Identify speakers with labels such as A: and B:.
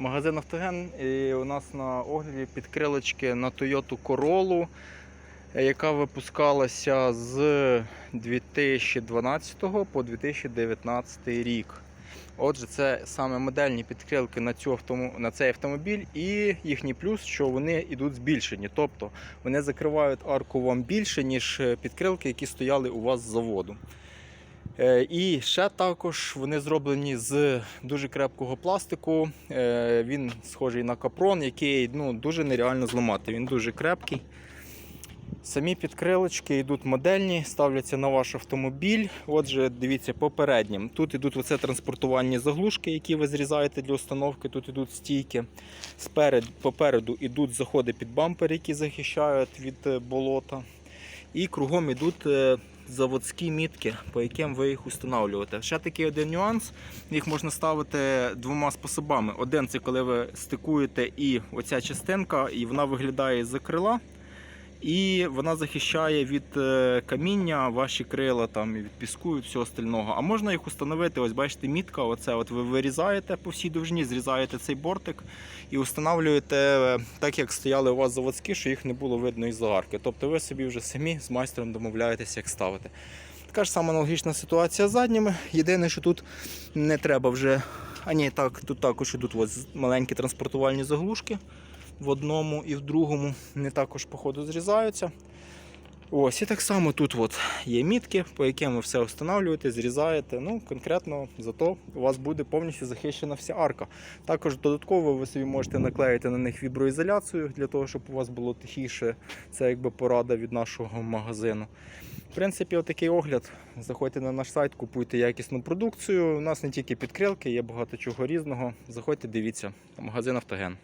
A: Магазин Автоген. І у нас на огляді підкрилочки на Toyota Corolla, е, яка випускалася з 2012 по 2019 рік. Отже, це саме модельні підкрилки на, цю автому... на цей автомобіль, і їхній плюс, що вони йдуть збільшені. Тобто вони закривають арку вам більше, ніж е, підкрилки, які стояли у вас з заводу. Е, І ще також вони зроблені з дуже крепкого пластику. Е, Він схожий на капрон, який ну, дуже нереально зламати. Він дуже крепкий. Самі підкрилочки йдуть модельні, ставляться на ваш автомобіль. Отже, дивіться, по переднім. Тут йдуть оце транспортувальні заглушки, які ви зрізаєте для установки. Тут йдуть стійки. Сперед, попереду йдуть заходи під бампер, які захищають від е, болота. І кругом йдуть заводські мітки, по яким ви їх устанавлюєте. Ще такий один нюанс. Їх можна ставити двома способами. Один це коли ви стикуєте і оця частинка, і вона виглядає з крила. І вона захищає від е, каміння ваші крила там, від піску і всього остального. А можна їх установити, ось бачите, мітка, оце от ви вирізаєте по всій довжині, зрізаєте цей бортик і встановлюєте е, так, як стояли у вас заводські, що їх не було видно із арки. Тобто ви собі вже самі з майстром домовляєтеся, як ставити. Така ж сама аналогічна ситуація з задніми. Єдине, що тут не треба вже. А ні, так, тут також ідуть ось маленькі транспортувальні заглушки в одному і в другому. Вони також, походу, зрізаються. Ось, і так само тут от є мітки, по яким ви все встановлюєте, зрізаєте. Ну, конкретно зато у вас буде повністю захищена вся арка. Також додатково ви собі можете наклеїти на них віброізоляцію для того, щоб у вас було тихіше. Це якби порада від нашого магазину. В принципі, отакий огляд. Заходьте на наш сайт, купуйте якісну продукцію. У нас не тільки підкрилки, є багато чого різного. Заходьте, дивіться. Магазин Автоген.